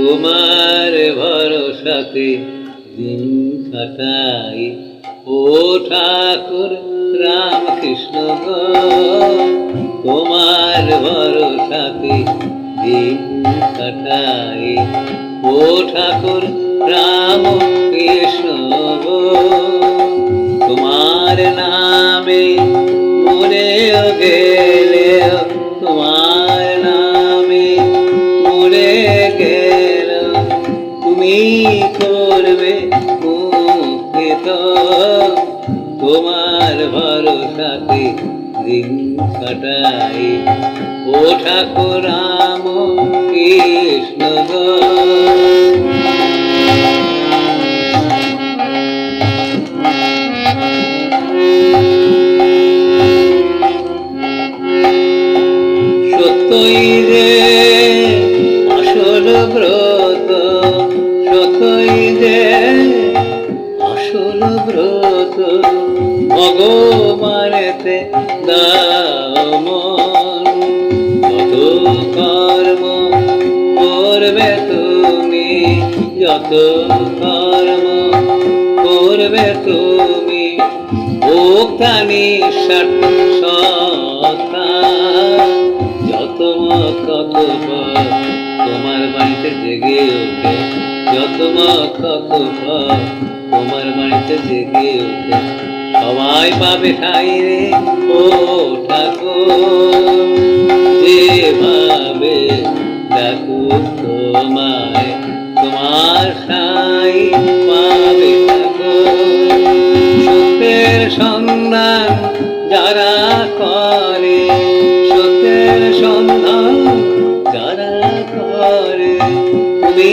তোমার ভরসাতে দিন কাটাই। ও ঠাকুর রামকৃষ্ণ গো, তোমার ভরসাতে দিন কাটাই। ও ঠাকুর, রাম কৃষ্ণ তোমার নামে মরে গেলে তোমার নামে তুমি করবে মুখিত তোমার ভরসাতে দিন কাটাই। ও ঠাকুর রাম কৃষ্ণ সত্যই যে আসল ব্রত। সত্যই যে আসল ব্রত? ভগবানেতে দাও মন। যত কর্ম করবে তুমি, যত কর্ম করবে তুমি ভোক্তানি সত্তা। যত মত তত পথ তোমার বাড়িতে জেগে ওঠে যত তত তোমার বাড়িতে জেগে ওঠে সবাই পাবে ঠাই রে ও ঠাকুর যেভাবে ডাকুক তোমায় তোমার ঠাই পাবে ঠাকুর সত্যের সন্ধান যারা